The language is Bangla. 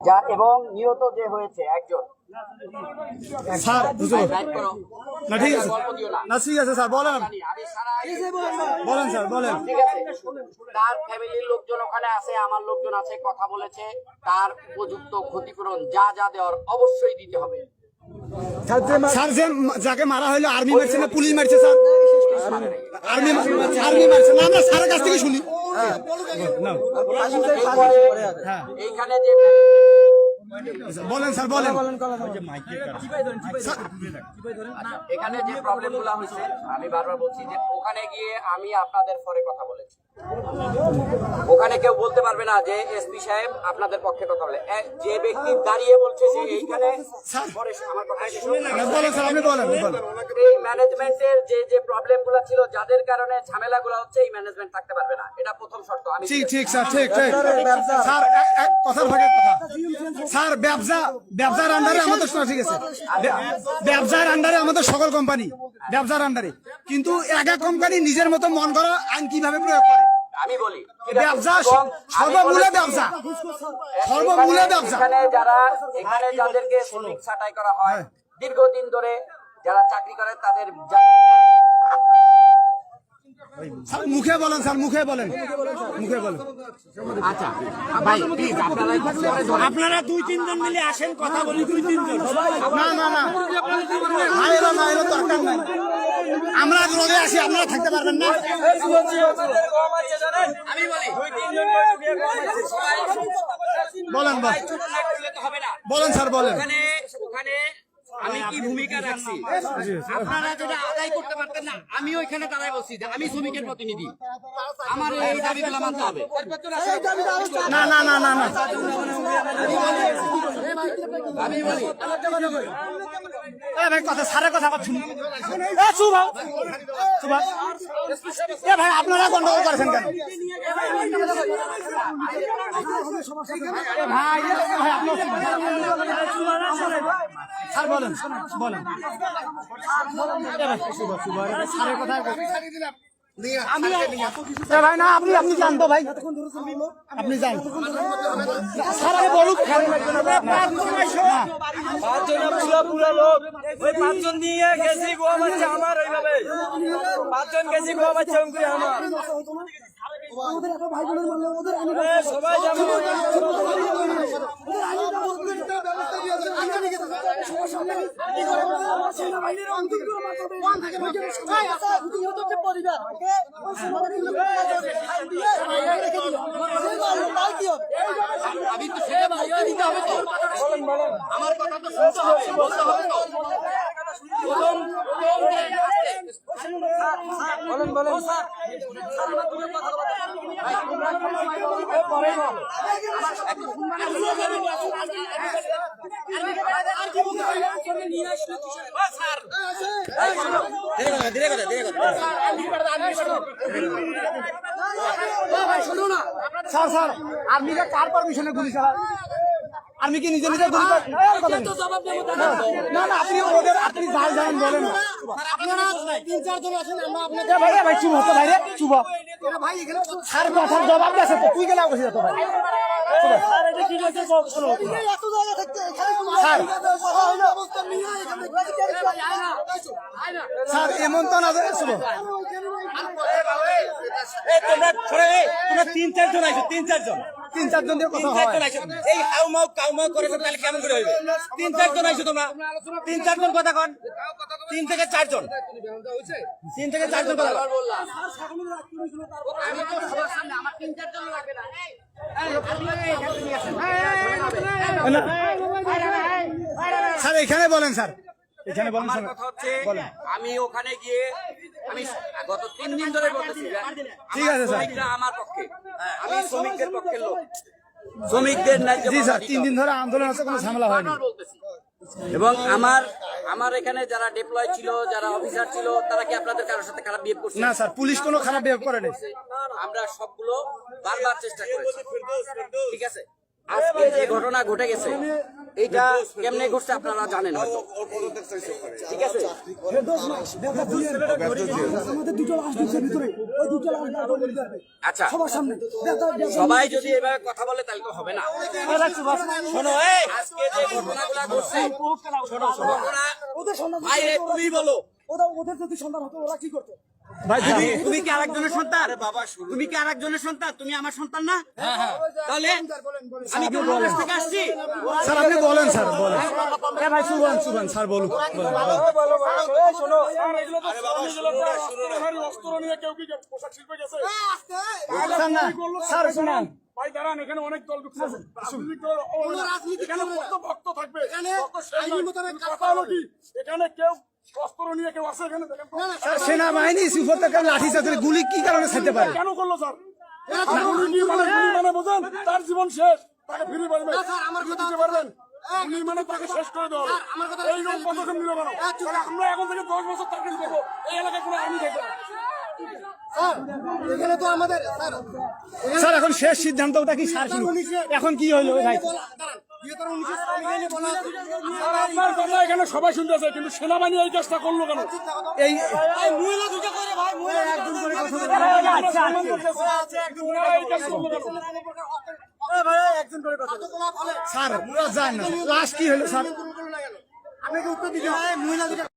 যা এবং নিহত যে হয়েছে একজন। স্যার না ঠিক আছে। না। না ঠিক আছে স্যার বলেন। বলেন স্যার বলেন। তার ফ্যামিলির লোকজন ওখানে আছে আমার লোকজন আছে কথা বলেছে। তার উপযুক্ত ক্ষতিপূরণ যা যা দেওয়ার অবশ্যই দিতে হবে। স্যার যে যাকে মারা হইল আর্মি মারছে না পুলিশ মারছে স্যার? আর্মি আর্মি মারছে। না আমরা স্যারের কাছ থেকে শুনি। না হ্যাঁ। এইখানে যে বলেন স্যার বলেন। এখানে যে প্রবলেমগুলো হয়েছে আমি বারবার বলছি যে ওখানে গিয়ে আমি আপনাদের পরে কথা বলেছি। ওখানে কেউ বলতে পারবে না যে এসপি সাহেব আপনাদের পক্ষে কথা বলে। যে ব্যক্তি দাঁড়িয়ে বলছে যে এইখানে এই ম্যানেজমেন্টের যে যে প্রবলেমগুলো ছিল যাদের কারণে ঝামেলা গুলো হচ্ছে এই ম্যানেজমেন্ট থাকতে পারবে না। এটা প্রথম শর্ত। আমি ঠিক ঠিক স্যার ঠিক ঠিক। স্যার কথার ভাগে কথা স্যার ব্যবসা ব্যবসার আন্ডারে আমাদের ঠিক আছে। ব্যবসার আন্ডারে আমাদের সকল কোম্পানি ব্যবসার আন্ডারে কিন্তু এক এক কোম্পানি নিজের মতো মন করা আইন কীভাবে প্রয়োগ করে? আমি বলি ব্যবসা এবং আমি সর্বমূলে ব্যবসা। সর্বমূলে ব্যবসা। এখানে যারা এখানে যাদেরকে শ্রমিক ছাঁটাই করা হয়। দীর্ঘদিন ধরে যারা চাকরি করে তাদের স্যার মুখে বলেন স্যার মুখে বলেন। মুখে বলেন। আচ্ছা ভাই প্লিজ আপনারা দুই তিনজন মিলে আসেন কথা বলি দুই তিনজন। না না না। না এলো না এলো দরকার নাই। আমরা রোডে আসি আপনারা থাকতে পারবেন না। আমি বলি বলেন বলেন স্যার বলেন। ওখানে ওখানে আমি কি ভূমিকা রাখছি? আপনারা যেটা আদায় করতে পারতেন না আমি ওইখানে দাঁড়ায় বলছি যে আমি শ্রমিকের প্রতিনিধি। আমার এই দাবিগুলো মানতে হবে। না না না না না। আমি বলি। ভাই, কথা সারা কথা আবার শুনি এ, শুভ। শুভ। এ ভাই, আপনারা গন্ডগোল করেছেন কেন? ভাই ভাই স্যার, বলেন বলেন। সারের কথা ভাই না আপনি আপনি জানতো ভাই। আপনি জান স্যার আমি বলুক পাঁচজন পুরো পুরো লোক। ওই পাঁচজন নিয়ে গেছি গোয়া বাচ্চা আমার ওইভাবে। পাঁচজন গেছি গোয়া বাচ্চা অঙ্কুরে আমার। সবাই যাব। পরিবার আমি তো সেটা বলতে দিতে হবে তো আমার কথা তো শুনতে হবে বলতে হবে তো প্রথম বলেন বলেন স্যার। স্যার আর্মিকে কার পারমিশনে গুলি চালায় আর্মি কি নিজে নিজে গুলি নেই। না না আপনি ওদের আপনি যাই জানেন বলেন। না। আপনারা তিন চারজন আছেন আমরা ভাই ভাই চুপ হতো ভাই রে চুপ ভাই এখানে স্যার কথার জবাব দিয়েছে তো তুই গেলে বসে যেত ভাই। এত জায়গা থাকতে এখানে স্যার। আইনি ব্যবস্থা নিয়ে এখানে স্যার এমন তো না শুনো তোমরা তোমরা তিন চারজন আইছো তিন চারজন তিন চারজন দিয়ে কথা চারজন হয় আইছো এই হাউ মাউ কাউ মাউ করে তাহলে কেমন করে হইবে তিন চারজন আইছো তোমরা তিন চারজন কথা কন তিন থেকে চারজন তিন থেকে চারজন কথা আমি তো সবার সামনে আমার তিন চারজন লাগবে না এই, এই, আপনি এখানে নিয়ে আসেন। স্যার এখানে বলেন স্যার এখানে বলেন আমার কথা হচ্ছে আমি ওখানে গিয়ে আমি গত তিন দিন ধরে বলতেছি ঠিক আছে, স্যার। শ্রমিকরা আমার পক্ষে আমি শ্রমিকদের পক্ষের লোক। শ্রমিকদের জি স্যার তিন দিন ধরে আন্দোলন আছে কোনো ঝামেলা হয়নি। এবং আমার আমার এখানে যারা ডিপ্লয় ছিল যারা অফিসার ছিল তারা কি আপনাদের কারোর সাথে খারাপ বিহেভ করছে? না স্যার পুলিশ কোনো খারাপ বিহেভ করেনি আমরা সবগুলো বারবার চেষ্টা করেছি। ঠিক আছে? আজকে যে ঘটনা ঘটে গেছে এইটা কেমনে ঘটছে আপনারা জানেন হয়তো। ঠিক আছে? আমাদের দুটো লাশ দিচ্ছে ভিতরে। ওই দুটো লাশ বার করে দিতে হবে। আচ্ছা। সবার সামনে। সবাই যদি এভাবে কথা বলে তাহলে তো হবে না। শোনো এই আজকে যে ঘটনাগুলো ঘটছে ঘটনা ওদের সন্তান ভাই রে, তুমি বলো। ওদের ওদের যদি সন্তান হতো ওরা কি করতো? তুমি তুমি কি আরেকজনের সন্তান তুমি কি আরেকজনের সন্তান তুমি আমার সন্তান না তাহলে আমি কি বাংলাদেশ থেকে আসছি স্যার আপনি বলেন স্যার বলেন এ ভাই সুবান সুবান স্যার বলুন বলেন, বলেন। স্যার না ভাই দাঁড়ান এখানে অনেক দল রাজনীতি ভক্ত থাকবে এখানে কেউ অস্ত্র নিয়ে কেউ আছে এখানে? দেখেন স্যার সেনাবাহিনী উপত্যকার লাঠি চাচ্ছে গুলি কি কারণে ছাড়তে পারে? কেন করল স্যার? মানে মানে বোঝেন তার জীবন শেষ তাকে ফিরে পারবেন? পারবেন গুলি মানে তাকে শেষ করে দেওয়া এই রকম পদক্ষেপ নিল কেন আমরা এখন থেকে দশ বছর তাকে করব এই এলাকায় কোনো আর্মি থাকবে না। এখানে তো আমাদের স্যার স্যার এখন শেষ কি স্যার এখন কি হইল ভাই? এখানে সবাই শুনতেছে কিন্তু সেনাবাহিনী এই কাজটা করল কেন? এই স্যার লাশ কি হলো স্যার? আপনাকে উত্তর দিতে হয় মহিলা